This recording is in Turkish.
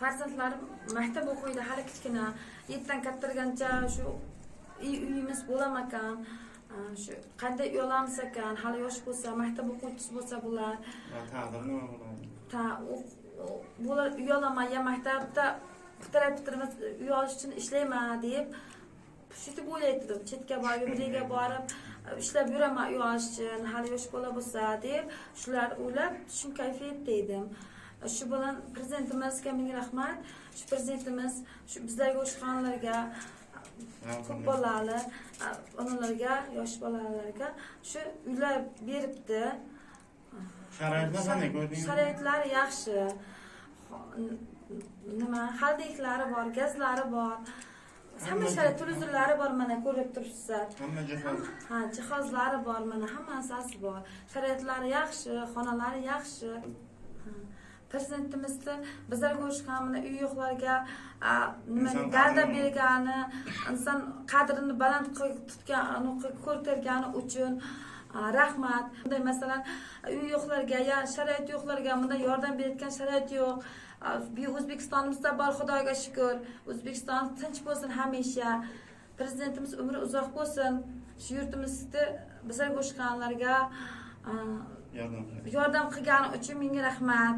farzandlarim maktab o'qiydi hali kichkina. Yettidan kattargancha shu uy uyimiz bo'lamakan shu qanday uy olamiz ekan hali yosh bo'lsa maktab o'quvchisi bo'lsa bular. Taqdir nima bo'ladi? Ta bular uy olaman ya maktabda bitirib bitirmas uy olish uchun ishlayman deb shunday o'ylaydim chetga borib yurtga borib ishlab yuraman uy olish uchun hali yosh bola bo'lsa deb. Shular o'ylab tushim kayfiyatda edim shu bilan prezidentimizga ming rahmat. Shu prezidentimiz shu bizlarga o'xshaganlarga ko'p bolali onalarga yosh bolalarga shu uylar beribdi. Sharoitlar qanday ko'rdingiz sharoitlari yaxshi. Nima xaldiklari bor gazlari bor. Hamma sharoit televizorlari bor mana ko'rib turibsizlar hamma jihoz ha jihozlari bor mana hammasi bor. Sharoitlari yaxshi xonalari yaxshi Ha. prezidentimizni bizlarga o'xshagan mana uy yo'qlarga nima dalda bergani inson qadrini baland tutgan ko'targani uchun rahmat bunday masalan uy yo'qlarga ya sharoit yo'qlarga bunday yordam berayotgan sharoit yo'q o'zbekistonimizda bor xudoga shukur o'zbekiston tinch bo'lsin hamisha prezidentimiz umri uzoq bo'lsin. Shu yurtimizni bizlarga o'xshaganlarga a, yordam qilgani uchun ming rahmat